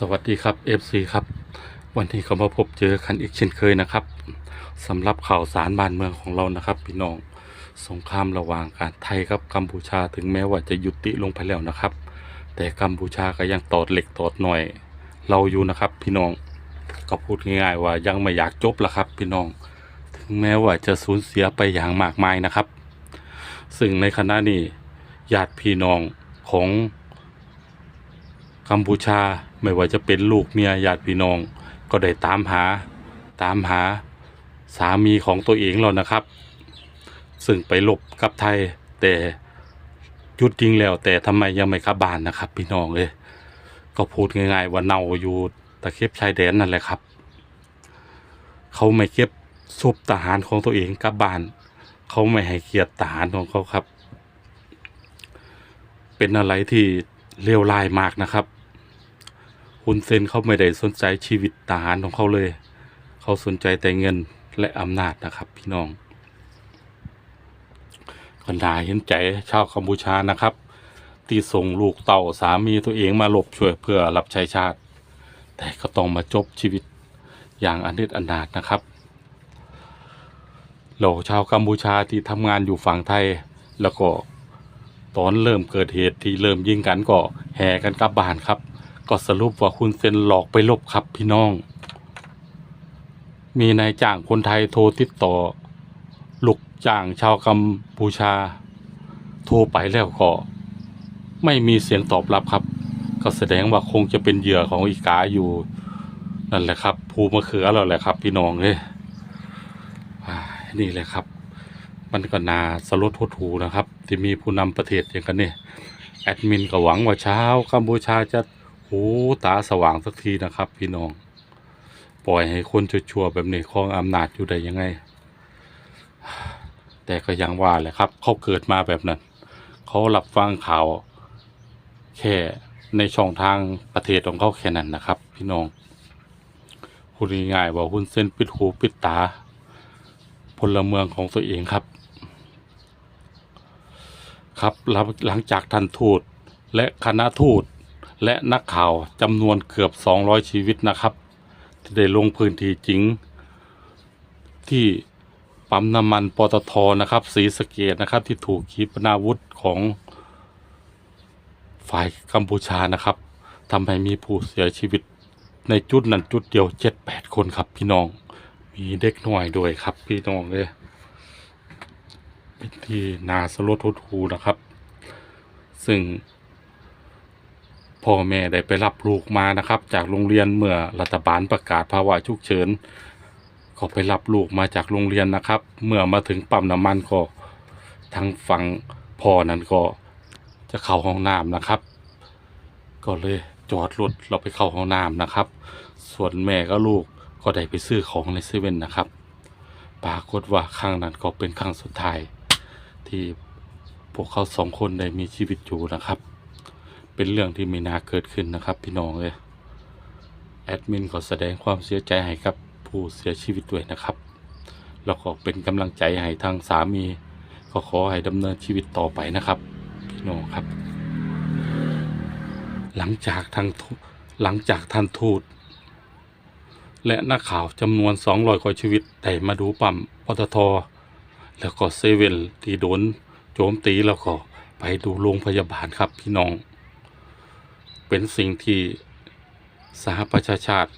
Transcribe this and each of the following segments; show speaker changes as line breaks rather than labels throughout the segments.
สวัสดีครับ FC ครับ วันนี้ก็มาพบเจอกันอีกเช่นเคยนะครับสำหรับข่าวสารบ้านเมืองของเรานะครับ พี่น้องสงครามระหว่างการไทยกับกัมพูชาถึงแม้ว่าจะยุติลงไปแล้วนะครับ แต่กัมพูชาก็ยังตอดเหล็กตอดหน่อย เราอยู่นะครับ พี่น้องก็พูดง่ายๆว่ายังไม่อยากจบละครับ พี่น้อง ถึงแม้ว่าจะสูญเสียไปอย่างมากมายนะครับ ซึ่งในขณะนี้ญาติพี่น้องของ กัมพูชาไม่ว่าจะเป็นลูกเมียญาติพี่น้อง ก็ได้ตามหาตามหาสามีของตัวเองแล้วนะครับ ซึ่งไปหลบกับไทยแต่ยุดยิงแล้ว แต่ทำไมยังไม่กลับบ้านนะครับ พี่น้องเลย ก็พูดง่ายๆว่าเน่าอยู่ตะเข็บชายแดนนั่นแหละครับ เขาไม่เก็บศพทหารของตัวเองกลับบ้าน เขาไม่ให้เกียรติทหารของเขาครับ เป็นอะไรที่เลวร้ายมากนะครับ ฮุนเซนเขาไม่ได้สนใจชีวิตทหารของเขาเลย เขาสนใจแต่เงินและอำนาจนะครับ พี่น้องก็น่าเห็นใจชาวกัมพูชานะครับ ที่ส่งลูกเต่าสามีตัวเองมาหลบช่วยเพื่อรับใช้ชาติ แต่ก็ต้องมาจบชีวิตอย่างอนิจอนาถนะครับเราชาวกัมพูชาที่ทำงานอยู่ฝั่งไทย แล้วก็ตอนเริ่มเกิดเหตุที่เริ่มยิงกันก็แห่กันกลับบ้านครับ ก็สรุปว่าคุณเซนหลอกไปลบครับพี่น้อง มีนายจ้างคนไทยโทรติดต่อ ลูกจ้างชาวกัมพูชา โทรไปแล้วก็ ไม่มีเสียงตอบรับครับ ก็แสดงว่าคงจะเป็นเหยื่อของอีกาอยู่ นั่นแหละครับ ภูมะเขือแล้วแหละครับ พี่น้องเลยอ่นี่แหละครับ มันก็น่าสลดหดหูนะครับ ที่มีผู้นำประเทศอย่างกันเนี่ยแอดมินก็หวังว่าเช้ากัมพูชาจะ หูตาสว่างสักทีนะครับ พี่น้อง ปล่อยให้คนชั่วๆแบบนี้ครองอำนาจอยู่ได้ยังไง แต่ก็ยังว่าแหละครับ เขาเกิดมาแบบนั้น เขารับฟังข่าวแค่ในช่องทางประเทศของเขาแค่นั้นนะครับ พี่น้องพูดง่ายๆว่าหุ้นเส้นปิดหูปิดตา พลเมืองของตัวเองครับ ครับหลังหลังจากท่านทูตและคณะทูต และนักข่าวจำนวนเกือบ 200 ชีวิตนะครับ ที่ได้ลงพื้นที่จริง ที่ปั๊มน้ำมันปตทนะครับสีสะเกตนะครับ ที่ถูกขีปนาวุธของฝ่ายกัมพูชานะครับทำให้มีผู้เสียชีวิตในจุดนั้นจุดเดียว 7-8 คนครับพี่น้อง มีเด็กหน้อยด้วยครับพี่น้องเลยเป็นที่นาสลดหดหูนะครับ ซึ่ง พ่อแม่ได้ไปรับลูกมานะครับ จากโรงเรียนเมื่อรัฐบาลประกาศภาวะฉุกเฉินก็ไปรับลูกมาจากโรงเรียนนะครับ เมื่อมาถึงปั๊มน้ำมันก็ทางฝั่งพ่อนั้นก็จะเข้าห้องน้ำนะครับ ก็เลยจอดรถเราไปเข้าห้องน้ำนะครับ ส่วนแม่ก็ลูกก็ได้ไปซื้อของในเซเว่นนะครับ ปรากฏว่าครั้งนั้นก็เป็นครั้งสุดท้ายที่พวกเขาสองคนได้มีชีวิตอยู่นะครับ เป็นเรื่องที่ไม่น่าเกิดขึ้นนะครับพี่น้องเลยแอดมินขอแสดงความเสียใจให้กับผู้เสียชีวิตด้วยนะครับ แล้วก็เป็นกำลังใจให้ทางสามี ก็ขอให้ดำเนินชีวิตต่อไปนะครับ พี่น้องครับ หลังจากทางหลังจากท่านทูตและนักข่าวจำนวน 200กว่าชีวิตได้มาดูปั๊มปตท แล้วก็เซเว่นที่โดนโจมตีแล้วก็ไปดูโรงพยาบาลครับพี่น้อง เป็นสิ่งที่สหประชาชาติ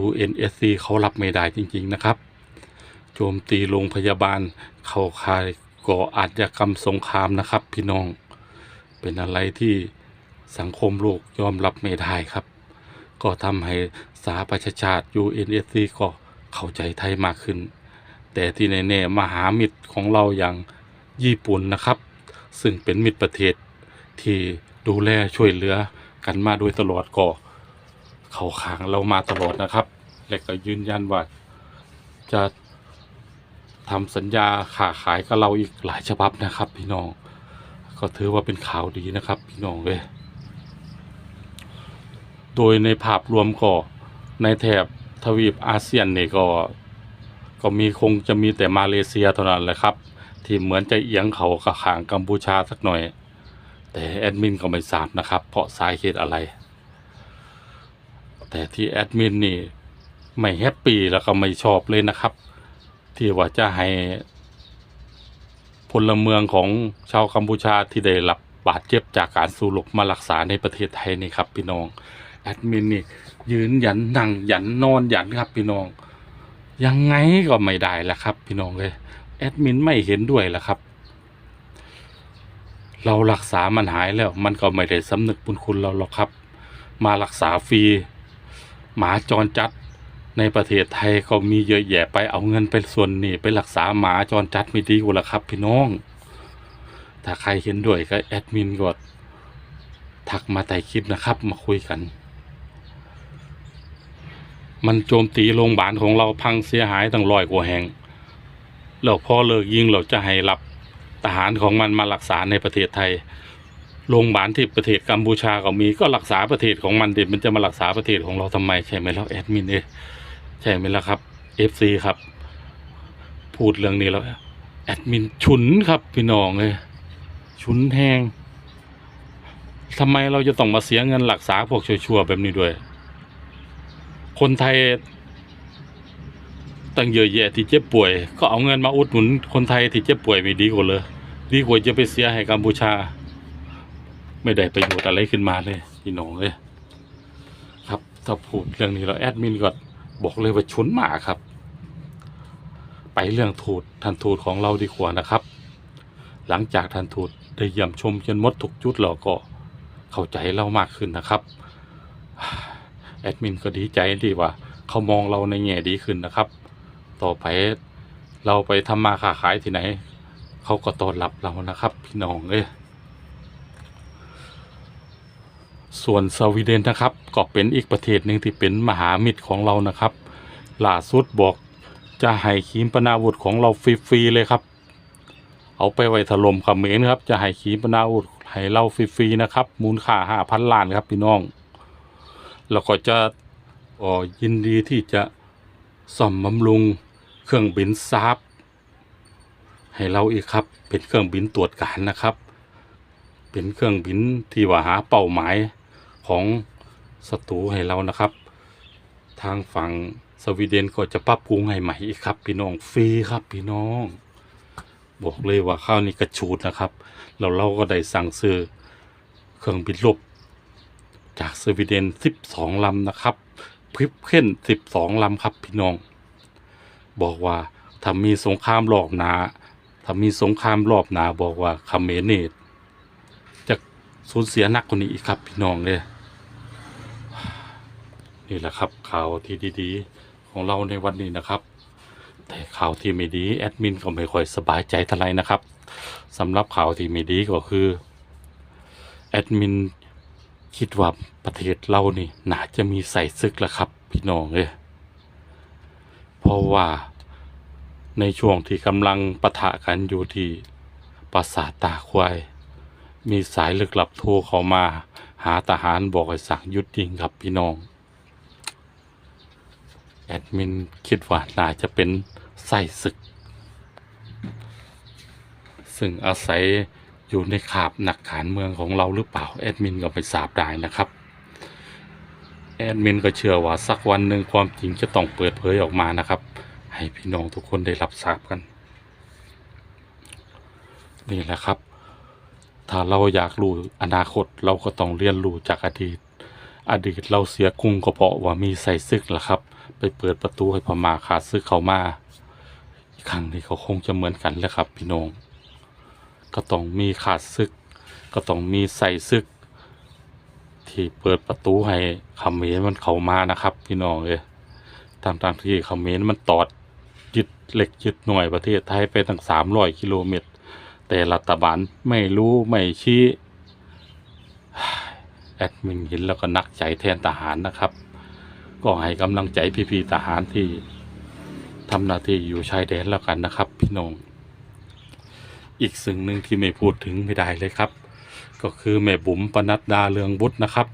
UNSC เขารับไม่ได้จริง ๆ นะครับ โจมตีโรงพยาบาล เข้าข่ายก่ออาชญากรรมสงครามนะครับ พี่น้อง เป็นอะไรที่สังคมโลกยอมรับไม่ได้ครับ ก็ทำให้สหประชาชาติ UNSC ก็เข้าใจไทยมากขึ้น แต่ที่แน่ๆมหามิตรของเราอย่างญี่ปุ่นนะครับ ซึ่งเป็นมิตรประเทศที่ดูแลช่วยเหลือ กันมาโดยตลอดก็เข้าขางเรามาตลอดนะครับ และก็ยืนยันว่าจะทำสัญญาค้าขายกับเราอีกหลายฉบับนะครับ พี่น้อง ก็ถือว่าเป็นข่าวดีนะครับ พี่น้องเลย โดยในภาพรวมก็ในแถบทวีปอาเซียนเนี่ยก็ ก็มีคงจะมีแต่มาเลเซียเท่านั้นแหละครับ ที่เหมือนจะเอียงเขากับขางกัมพูชาสักหน่อย แต่แอดมินก็ไม่ทราบนะครับ เพราะสาเหตุอะไร แต่ที่แอดมินนี่ไม่แฮปปี้แล้วก็ไม่ชอบเลยนะครับ ที่ว่าจะให้พลเมืองของชาวกัมพูชาที่ได้รับบาดเจ็บจากการสู้รบมารักษาในประเทศไทยนี่ครับ พี่น้องแอดมินนี่ยืนยันนั่งยันนอนยันครับ พี่น้อง ยังไงก็ไม่ได้ละครับ พี่น้องเลยแอดมินไม่เห็นด้วยละครับ เรารักษามันหายแล้ว มันก็ไม่ได้สำนึกบุญคุณเราหรอกครับ มารักษาฟรีหมาจรจัดในประเทศไทยก็มีเยอะแยะไปเอาเงินไปส่วนนี้ไปรักษาหมาจรจัดไม่ดีกว่าละครับ พี่น้อง ถ้าใครเห็นด้วยก็แอดมินก็ทักมาใต้คลิปนะครับ มาคุยกัน มันโจมตีโรงพยาบาลของเราพังเสียหายตั้งร้อยกว่าแห่งแล้วพอเลิกยิงเราจะให้รับ ทหารของมันมารักษาในประเทศไทยโรงพยาบาลที่ประเทศกัมพูชาก็มีก็รักษาประเทศของมันเด็มันจะมารักษาประเทศของเราทำไมใช่ไหมแล้วแอดมินเอใช่ไหมล่ะครับเอฟซีครับ พูดเรื่องนี้แล้วแอดมินฉุนครับพี่น้องเลยฉุนแหงทำไมเราจะต้องมาเสียเงินรักษาพวกชั่วๆแบบนี้ด้วย คนไทยตั้งเยอะแยะที่เจ็บป่วย ก็เอาเงินมาอุดหนุนคนไทยที่เจ็บป่วยไม่ดีกว่าเลย ดีกว่าจะไปเสียให้กัมพูชา ไม่ได้ประโยชน์อะไรขึ้นมาเลยพี่น้องเลยครับถ้าพูดเรื่องนี้แล้วแอดมินก็บอกเลยว่าชุนหมาครับ ไปเรื่องทูตทันทูตของเราดีกว่านะครับ หลังจากทันทูตได้เยี่ยมชมจนมดทุกจุดเราก็เข้าใจเรามากขึ้นนะครับแอดมินก็ดีใจที่ว่า เขามองเราในแง่ดีขึ้นนะครับ ต่อไปเราไปทำมาค้าขายที่ไหน เขาก็ต้อนรับเรานะครับ พี่น้องเอ้ยส่วนสวีเดนนะครับ ก็เป็นอีกประเทศหนึ่งที่เป็นมหามิตรของเรานะครับล่าสุดบอกจะให้ขีมปนาวุธของเราฟรีๆเลยครับ เอาไปไว้ถล่มเขมรครับ จะให้ขีปนาวุธให้เราฟรีๆนะครับ มูลค่าห้าพันล้านครับพี่น้อง แล้วก็จะอ๋อยินดีที่จะซ่อมบำรุงเครื่องบินซาบ ให้เราอีกครับ เป็นเครื่องบินตรวจการนะครับ เป็นเครื่องบินที่ว่าหาเป้าหมายของศัตรูให้เรานะครับ ทางฝั่งสวีเดนก็จะปรับปรุงให้ใหม่อีกครับ พี่น้องฟรีครับพี่น้อง บอกเลยว่าข้าวนี้กระชูดนะครับแล้วเราก็ได้สั่งซื้อเครื่องบินรบจากสวีเดน 12 ลำนะครับพริปเค้น12 ลำครับพี่น้อง บอกว่าถ้ามีสงครามรอบหนา ถ้ามีสงครามรอบหนาบอกว่าคาเขมรนี่จะสูญเสียนักกว่านี้อีกครับพี่น้องเลยนี่แหละครับข่าวที่ดีๆ ของเราในวันนี้นะครับ แต่ข่าวที่ไม่ดีแอดมินก็ไม่ค่อยสบายใจเท่าไหร่นะครับสำหรับข่าวที่ไม่ดีก็คือแอดมินคิดว่าประเทศเรานี่น่าจะมีใส่ศึกแล้วครับ พี่น้องเอ้ยเพราะว่า ในช่วงที่กำลังปะทะกันอยู่ที่ปราสาทตาควาย มีสายลึกลับโทรเข้ามา หาทหารบอกให้สั่งยุดยิงครับพี่น้อง แอดมินคิดว่าน่าจะเป็นใส่ศึก ซึ่งอาศัยอยู่ในขาบหนักการเมืองของเราหรือเปล่า แอดมินก็ไม่ทราบได้นะครับแอดมินก็เชื่อว่าสักวันหนึ่งความจริงจะต้องเปิดเผยออกมานะครับ ให้พี่น้องทุกคนได้รับทราบกัน นี่แหละครับ ถ้าเราอยากรู้อนาคตเราก็ต้องเรียนรู้จากอดีต อดีตเราเสียกรุงก็เพราะว่ามีใส่ซึกล่ะครับ ไปเปิดประตูให้พม่าขาดซึกเขามาอีกครั้งนี้เขาคงจะเหมือนกันแหล้วครับ พี่น้อง ก็ต้องมีขาดซึก ก็ต้องมีใส่ซึก ที่เปิดประตูให้เขมรมันเข้ามานะครับ พี่น้องเอ้ยทางทางๆที่เขมรมันตอด เหล็กยึดหน่วยประเทศไทยไปตั้งสามร้อยกิโลเมตร แต่รัฐบาลไม่รู้ไม่ชี้ แอดมินเห็นแล้วก็นักใจแทนทหารนะครับ ก็ให้กำลังใจพี่ๆทหารที่ทำหน้าที่อยู่ชายแดนแล้วกันนะครับ พี่น้อง อีกสิ่งหนึ่งที่ไม่พูดถึงไม่ได้เลยครับ ก็คือแม่บุ๋มปนัดดาเรืองบุตรนะครับ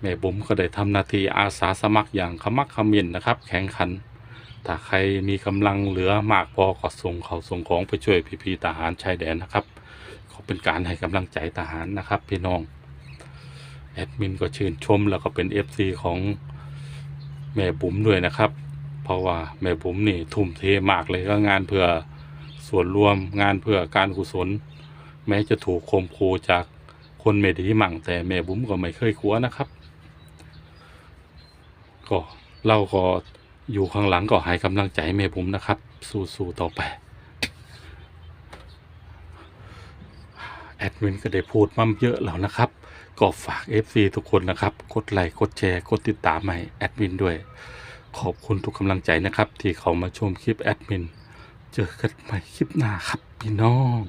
แม่บุ๋มก็ได้ทำหน้าที่อาสาสมัครอย่างขมักขม้นนะครับ แข่งขัน ถ้าใครมีกำลังเหลือมากพอก็ส่งเขาส่งของไปช่วยพี่ๆทหารชายแดนนะครับขอเป็นการให้กำลังใจทหารนะครับพี่น้องแอดมินก็ชื่นชมแล้วก็เป็น FC ของแม่บุ๋มด้วยนะครับ เพราะว่าแม่บุ๋มนี่ทุ่มเทมากเลยก็งานเพื่อส่วนรวมงานเพื่อการกุศล แม้จะถูกคมคูจากคนไม่ดีมั่งแต่แม่บุ๋มก็ไม่เคยกลัวนะครับ ก็เราก็ อยู่ข้างหลังก็ให้กำลังใจแม่บุ๋มนะครับ สู้ๆต่อไป แอดมินก็ได้พูดมาเยอะแล้วนะครับ ก็ฝาก FC ทุกคนนะครับ กดไลค์กดแชร์กดติดตามให้แอดมินด้วย ขอบคุณทุกกำลังใจนะครับ ที่เขามาชมคลิปแอดมิน เจอกันใหม่คลิปหน้าครับพี่น้อง